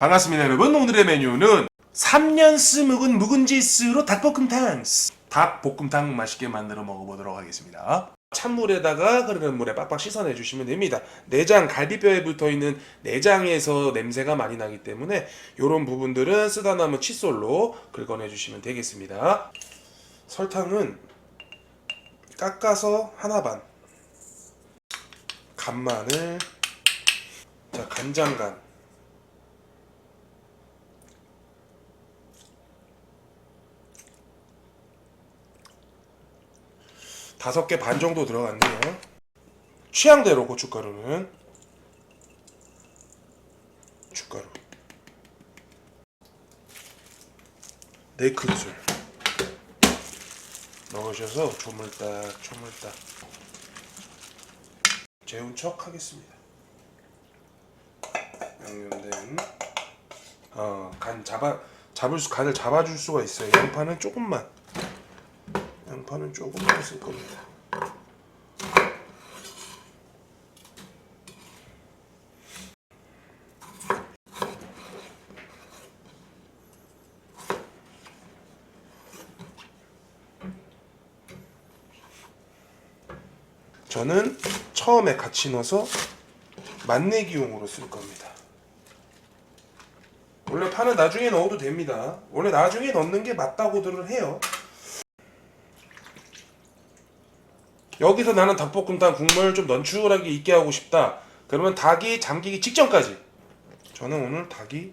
반갑습니다 여러분. 오늘의 메뉴는 3년스 묵은 묵은지스로 닭볶음탕 닭볶음탕 맛있게 만들어 먹어보도록 하겠습니다. 찬물에다가 흐르는 물에 빡빡 씻어내 주시면 됩니다. 내장 갈비뼈에 붙어있는 내장에서 냄새가 많이 나기 때문에 이런 부분들은 쓰다 남은 칫솔로 긁어내 주시면 되겠습니다. 설탕은 깎아서 하나 반. 간마늘. 자 간장간 다섯 개 반 정도 들어갔네요. 취향대로 고춧가루는 고춧가루 네 큰술 넣으셔서 조물딱 조물딱 재운 척 하겠습니다. 양념된 어 간 잡아 잡을 수 간을 잡아줄 수가 있어요. 양파는 조금만 양파는 조금만 쓸 겁니다. 저는 처음에 같이 넣어서 맛내기용으로 쓸 겁니다. 원래 파는 나중에 넣어도 됩니다. 원래 나중에 넣는 게 맞다고들을 해요. 여기서 나는 닭볶음탕 국물 좀 넌출하게 있게 하고 싶다. 그러면 닭이 잠기기 직전까지. 저는 오늘 닭이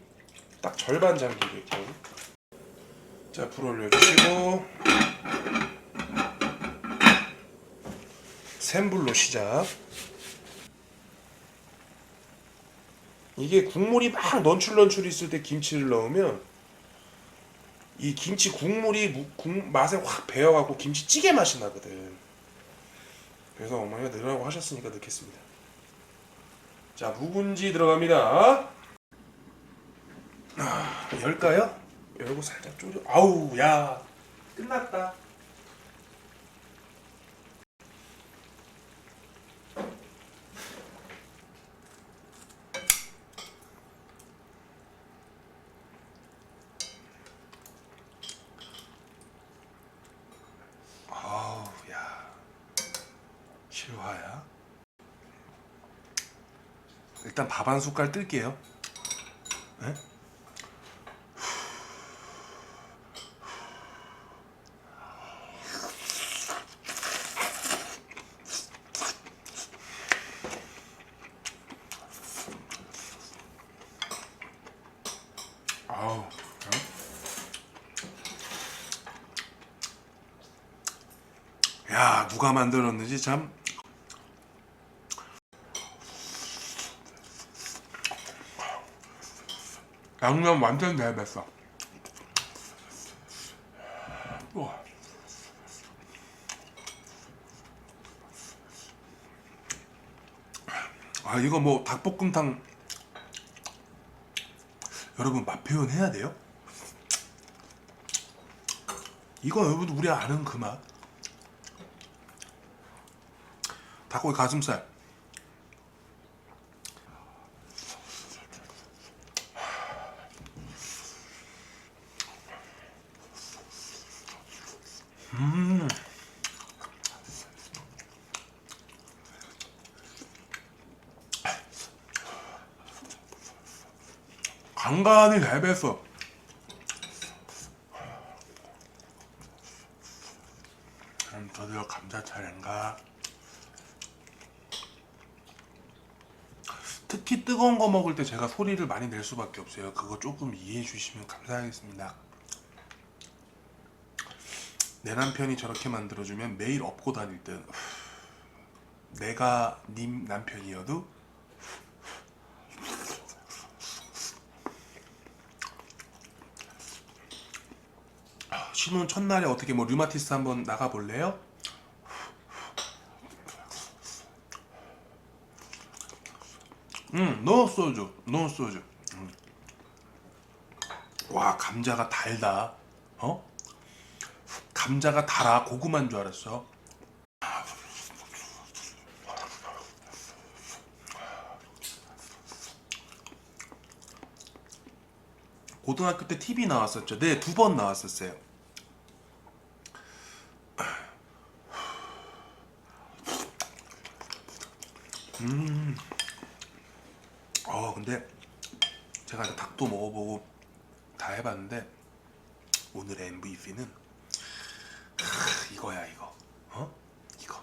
딱 절반 잠기게끔. 자, 불 올려주시고 센 불로 시작. 이게 국물이 막 넌출넌출 있을 때 김치를 넣으면 이 김치 국물이 무- 국- 맛에 확 배어갖고 김치찌개 맛이 나거든. 그래서 어머니가 넣으라고 하셨으니까 넣겠습니다. 자, 묵은지 들어갑니다. 아, 열까요? 열고 살짝 졸여. 아우, 야, 끝났다. 아우, 야. 실화야? 일단 밥 한 숟갈 뜰게요. 네? 만들었는지 참 양념 완전 잘 뱄어. 우와. 아 이거 뭐 닭볶음탕 여러분 맛 표현 해야 돼요? 이거 여러분 우리 아는 그 맛. 닭고기 가슴살. 간간히 잘 뱄어. 음, 드디어 감자 차례인가? 특히 뜨거운 거 먹을 때 제가 소리를 많이 낼 수밖에 없어요. 그거 조금 이해해 주시면 감사하겠습니다. 내 남편이 저렇게 만들어주면 매일 업고 다닐 듯 내가 님 남편이어도 신혼 첫날에 어떻게 뭐 류마티스 한번 나가 볼래요? 음, 노 소주, 노 소주. 음. 와 감자가 달다. 어? 감자가 달아 고구마인 줄 알았어. 고등학교 때 TV 나왔었죠. 네, 두 번 나왔었어요. 음. 어, 근데 제가 닭도 먹어보고 다 해봤는데 오늘의 MVP는 이거야 이거. 어? 이거.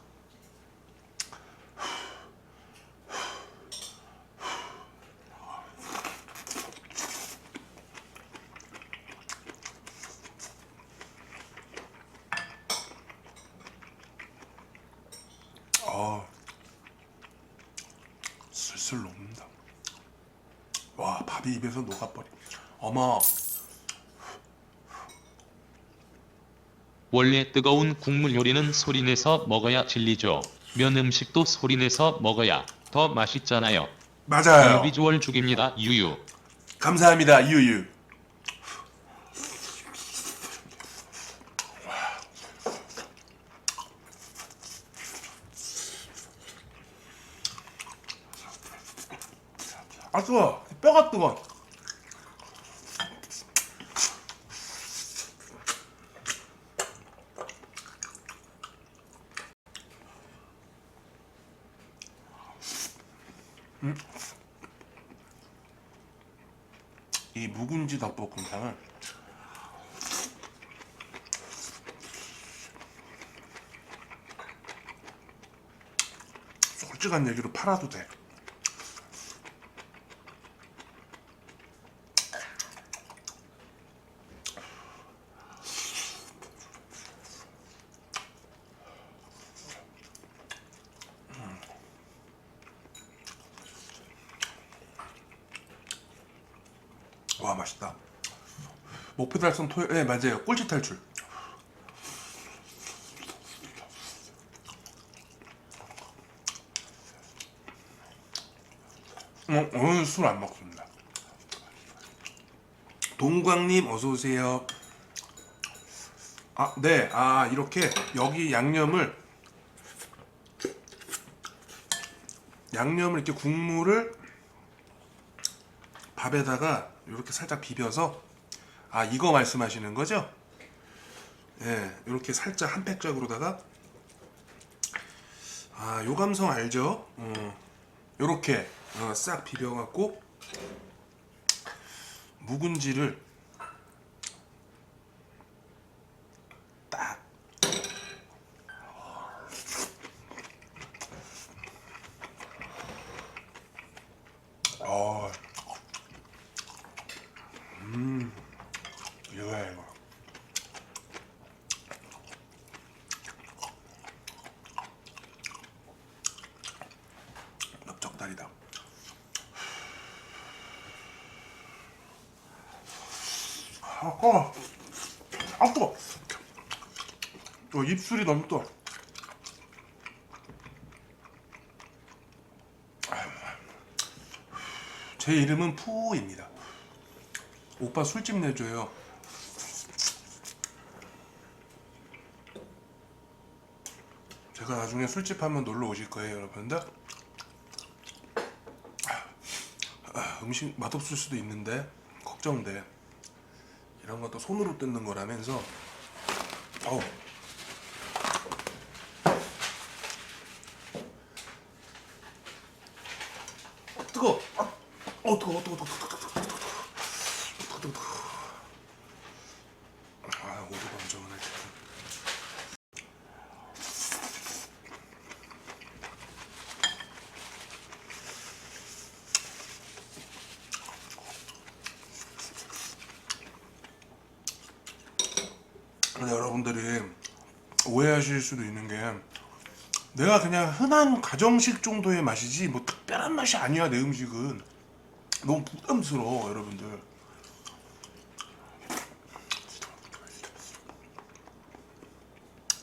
어. 슬슬 녹는다. 와 밥이 입에서 녹아버려. 어머 원래 뜨거운 국물 요리는 소리내서 먹어야 진리죠. 면 음식도 소리내서 먹어야 더 맛있잖아요. 맞아요. 비주얼 죽입니다. 유유. 감사합니다 유유. 아 뜨거. 뼈가 뜨거. 이 묵은지 닭볶음탕은 솔직한 얘기로 팔아도 돼. 와 맛있다. 목표 달성 토요. 네 맞아요. 꼴찌 탈출. 어, 오늘 술 안 먹습니다. 동광님 어서 오세요. 아, 네. 아, 이렇게 여기 양념을 양념을 이렇게 국물을 밥에다가 이렇게 살짝 비벼서 아 이거 말씀하시는 거죠? 예, 이렇게 살짝 한 팩짝으로다가 아 요 감성 알죠? 어, 요렇게 어, 싹 비벼갖고 묵은지를 딱 어, 이거야 이거. 넓적다리다. 아, 어. 아 뜨거. 어, 입술이 너무 뜨거. 제 이름은 푸입니다. 오빠 술집 내줘요. 제가 나중에 술집 하면 놀러 오실 거예요, 여러분들. 아, 음식 맛없을 수도 있는데 걱정돼. 이런 것도 손으로 뜯는 거라면서. 어 뜨거, 어 뜨거, 뜨거, 뜨거, 뜨거, 뜨거, 뜨거, 뜨거. 아, 오도 감정은 하여튼. 근데 여러 분들이 오해하실 수도 있는 게 내가 그냥 흔한 가정식 정도의 맛이지 뭐 특별한 맛이 아니야 내 음식은. 너무 부담스러워 여러분들.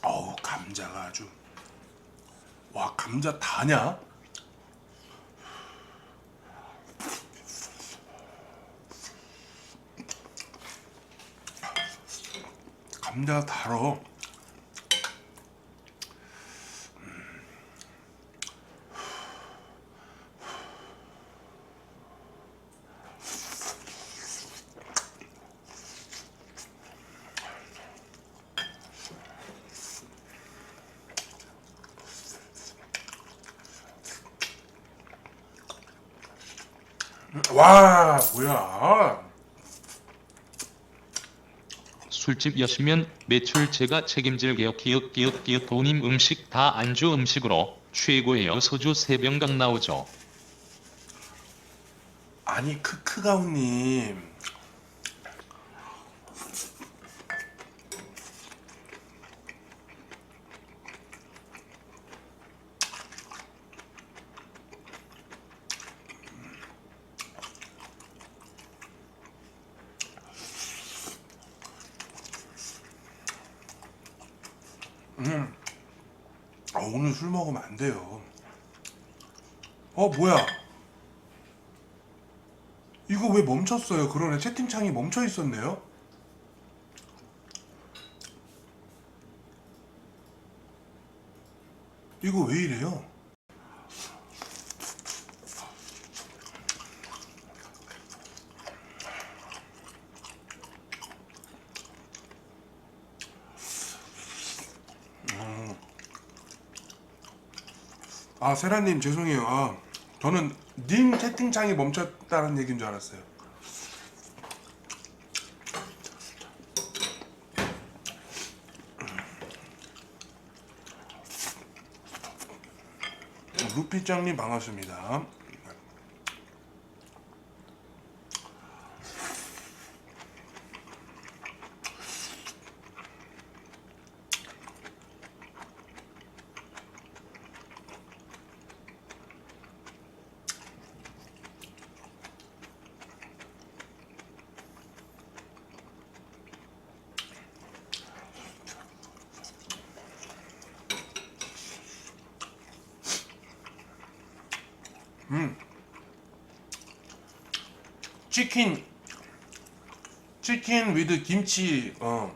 어우 감자가 아주. 와 감자 다냐? 감자가 달어 음. 음, 와 뭐야. 술집 여시면 매출 제가 책임질게요. 기억 기억 기억 도님 음식 다 안주 음식으로 최고예요. 소주 3병강 나오죠. 아니 크크가우님 음. 아, 오늘 술 먹으면 안 돼요. 어 뭐야? 이거 왜 멈췄어요? 그러네 채팅창이 멈춰 있었네요. 이거 왜 이래요? 음. 아 세라님 죄송해요. 아 저는 님 채팅창이 멈췄다는 얘기인 줄 알았어요. 루피짱님 반갑습니다. 치킨. 치킨 위드 김치 어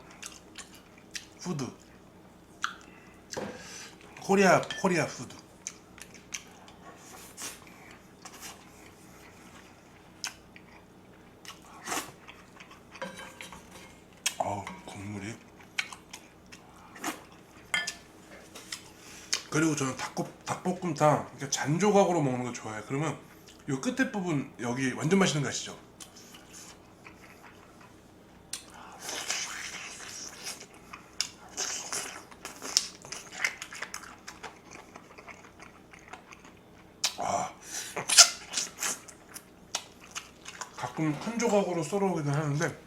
푸드 코리아 코리아 푸드 어우 국물이. 그리고 저는 닭고, 닭볶음탕. 이렇게 잔 조각으로 먹는 거 좋아해요. 그러면 요 끝에 부분 여기 완전 맛있는 거 아시죠? 아. 가끔 한 조각으로 썰어 오기도 하는데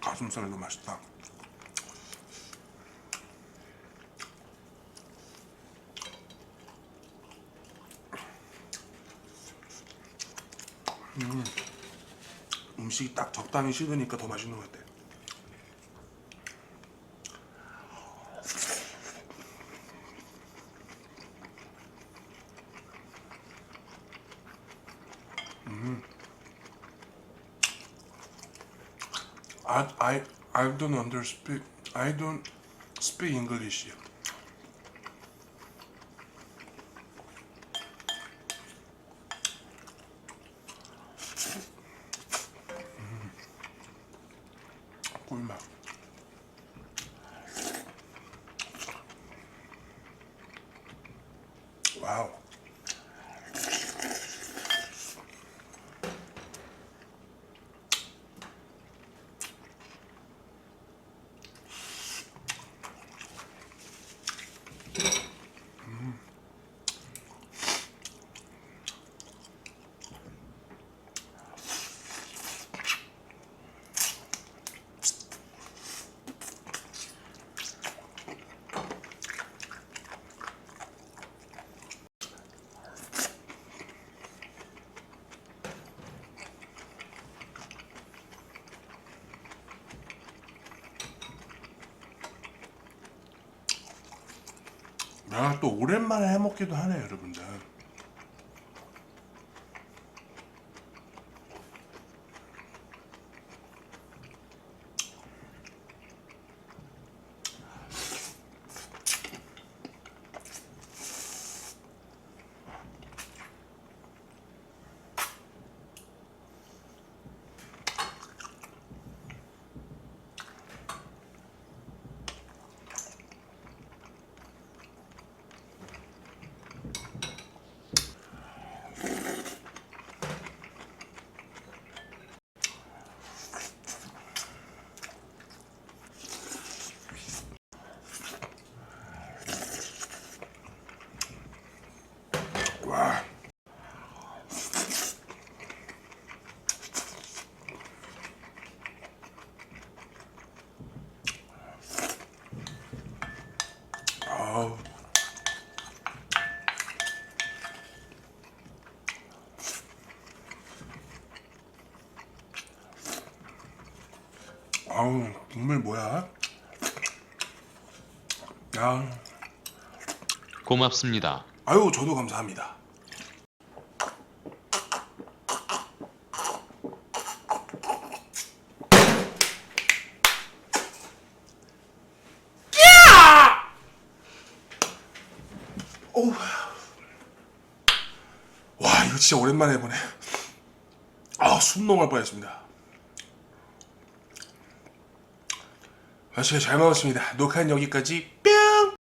가슴살도 맛있다. 음, 음식이 딱 적당히 식으니까 더 맛있는 것 같아. I I I don't understand. I don't speak English. yet. 꿀맛. 와우. 아, 또 오랜만에 해먹기도 하네요, 여러분들. 아우 국물 뭐야? 야, 고맙습니다. 아유 저도 감사합니다. 어우. 와 이거 진짜 오랜만에 해보네. 아숨 넘어갈 뻔했습니다. 맛있게 잘 먹었습니다. 녹화는 여기까지.